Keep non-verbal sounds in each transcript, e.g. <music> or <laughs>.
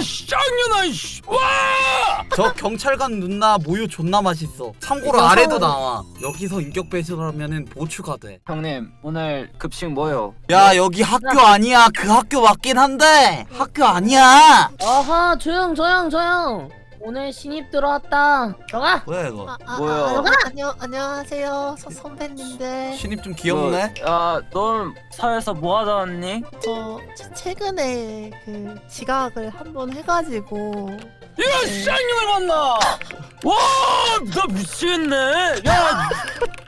쌍년아 이씨 와 저 경찰관 누나 모유 존나 맛있어. 참고로 이거 아래도 서울- 나와. 여기서 인격 배신하면은 보추가 돼. 형님 오늘 급식 뭐요? 야 여기 학교 아니야. 그 학교 맞긴 한데 학교 아니야. 어허 조용 조용 조용 오늘 신입 들어왔다. 들어가. 뭐야 이거? 아, 아, 뭐야? 아, 아, 안녕 안녕하세요. 서, 선배님들. 신입 좀 귀엽네. 야 넌 사회에서 뭐 하다 왔니? 저 최- 최근에 그 지각을 한 번 해가지고. 이거 쌍년을 만나! 와 나 미치겠네. 야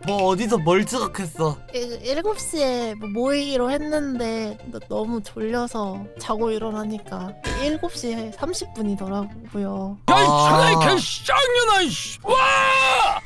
뭐 어디서 뭘 지각했어? 일- 일곱 시에 뭐 모이기로 했는데 너- 너무 졸려서 자고 일어나니까 일곱 시에 30분이더라고요 야, 이 아. 차라리 개 쌍년아 이씨 와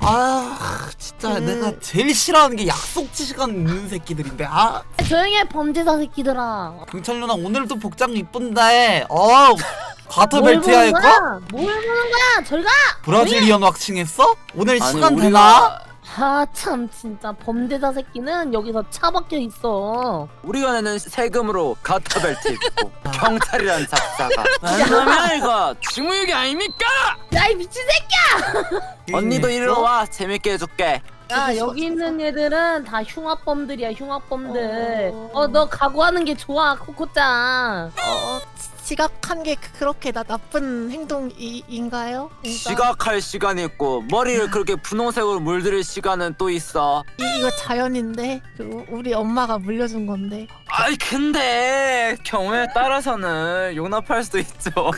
아 진짜 그- 내가 제일 싫어하는 게 약속 시간 있는 새끼들인데 아 조용히 해 범죄자 새끼들아 경찰 누나 오늘도 복장 이쁜데 어 <laughs> 가터 뭘 벨트야 보는 이거? 거야? 뭘 보는 거야 절가 브라질리언 왁싱했어? 오늘 아니, 시간 우리가- 되나? 아 참 진짜 범죄자 새끼는 여기서 차박혀 있어. 우리가 내는 세금으로 가타벨트 입고 <laughs> 경찰이란 작자가. 왜냐면 이거 직무유기 아닙니까? 야이 미친 새끼 언니도 이리로 와. 재밌게 해줄게 야 여기 있는 얘들은 다 흉악범들이야 흉악범들. 어. 어 너 각오하는 게 좋아 코코짱. 어, 지- 지각한 게 그- 그렇게 나, 나쁜 행동인가요? 그러니까 지각할 시간이 있고 머리를 그렇게 분홍색으로 물들일 시간은 또 있어. 이, 이거 자연인데? 그 우리 엄마가 물려준 건데 아이 근데 경우에 따라서는 용납할 수도 있죠. <laughs>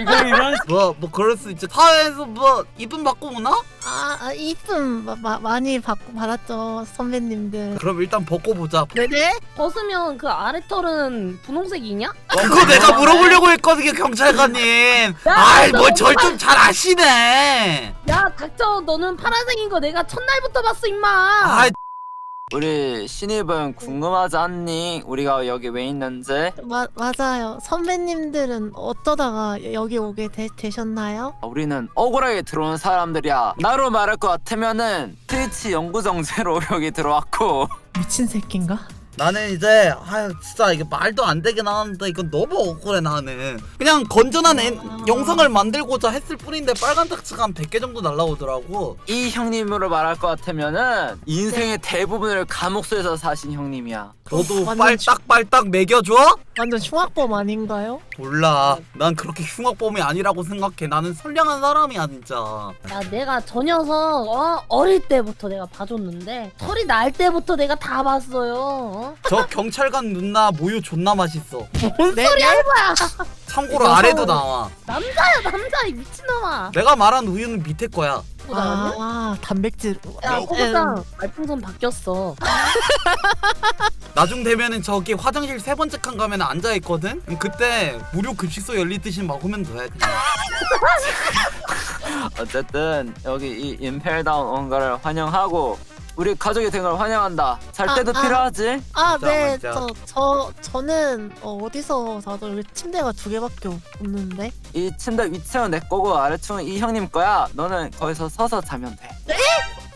이거 이런 <laughs> 뭐, 뭐 그럴 수 있지 사회에서 뭐 이쁨 받고 오나? 아, 아 이쁨 마, 마, 많이 받고 받았죠 선배님들. 그럼 일단 벗고 보자. 네네. 벗으면 그 아래 털은 분홍색이냐? 그거 내가 물어보려고 했거든요 경찰관님. <laughs> 아이 뭐 절 좀 잘 아시네. 야 닥쳐. 너는 파란색인 거 내가 첫날부터 봤어 임마. 아이 우리 신입은 궁금하지 않니? 우리가 여기 왜 있는지 마, 맞아요 선배님들은 어쩌다가 여기 오게 되, 되셨나요? 우리는 억울하게 들어온 사람들이야 나로 말할 것 같으면은 트위치 연구 정제로 <laughs> 여기 들어왔고 미친 새끼인가? 나는 이제 아 진짜 이게 말도 안 되긴 하는데 이건 너무 억울해 나는 그냥 건전한 애- 영상을 만들고자 했을 뿐인데 빨간 딱지가 한 100개 정도 날라오더라고 이 형님으로 말할 것 같으면은 인생의 대부분을 감옥소에서 사신 형님이야 너도 완전 빨딱빨딱 매겨줘? 완전 흉악범 아닌가요? 몰라 난 그렇게 흉악범이 아니라고 생각해 나는 선량한 사람이야 진짜 야 내가 저 녀석 어? 어릴 때부터 내가 봐줬는데 털이 날 때부터 내가 다 봤어요 어? 저 경찰관 누나 모유 존나 맛있어. 뭔 네, 소리야 네? 이거야! 참고로 이거 아래도 서울- 나와. 남자야 남자 이 미친놈아. 내가 말한 우유는 밑에 거야. 뭐 나왔냐? 아 단백질. 야 음, 코코짱 말풍선 바뀌었어. <laughs> 나중 되면은 저기 화장실 세 번째 칸 가면 앉아 있거든? 그럼 그때 무료 급식소 열리듯이 먹으면 돼 그냥. <laughs> 어쨌든 여기 이 임펠다운 온 거를 환영하고 우리 가족이 된 걸 환영한다 잘 아, 때도 아. 필요하지? 아, 맞아, 네, 맞아. 저, 저, 저는 어, 어디서 자도 여기 침대가 두 개밖에 없- 없는데. 이 침대 위층은 내 거고 아래층은 이 형님 거야 너는 거기서 서서 자면 돼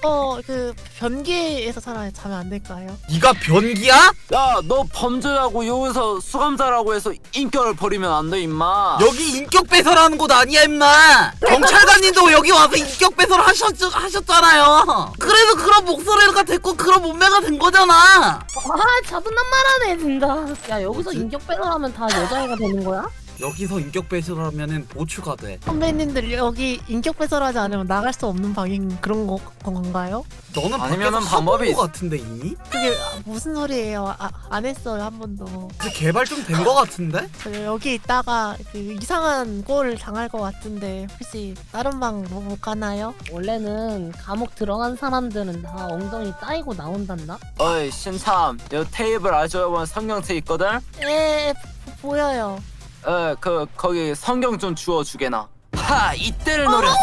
어, 그 변기에서 차라리 자면 안 될까요? 네가 변기야? 야, 너 범죄라고 여기서 수감자라고 해서 인격을 버리면 안 돼, 임마. 여기 인격 배설하는 곳 아니야 임마 경찰관님도 여기 와서 인격 배설 하셨, 하셨잖아요 그래서 그런 목소리가 됐고 그런 몸매가 된 거잖아 아 자존남말하네 진짜 야 여기서? 인격 배설하면 다 여자애가 되는 거야? 여기서 인격 배설하면은 보추가 돼 선배님들 여기 인격 배설하지 않으면 나갈 수 없는 방인 그런 거, 건가요? 너는 아니면은 밖에서 방법이 방법이 같은데 이미? 그게 아, 무슨 소리예요? 아, 안 했어요 한 번도. 이제 개발 좀 된 거 같은데? 저 여기 있다가 그 이상한 꼴 당할 것 같은데 혹시 다른 방뭐 못 가나요? 원래는 감옥 들어간 사람들은 다 엉덩이 따이고 나온단다? 어이, 신참. 여 테이블 아주 본 성경책 있거든? 예, 보- 보여요. 어, 그, 거기 성경 좀 주워 주게나. 하! 이때를 노렸어.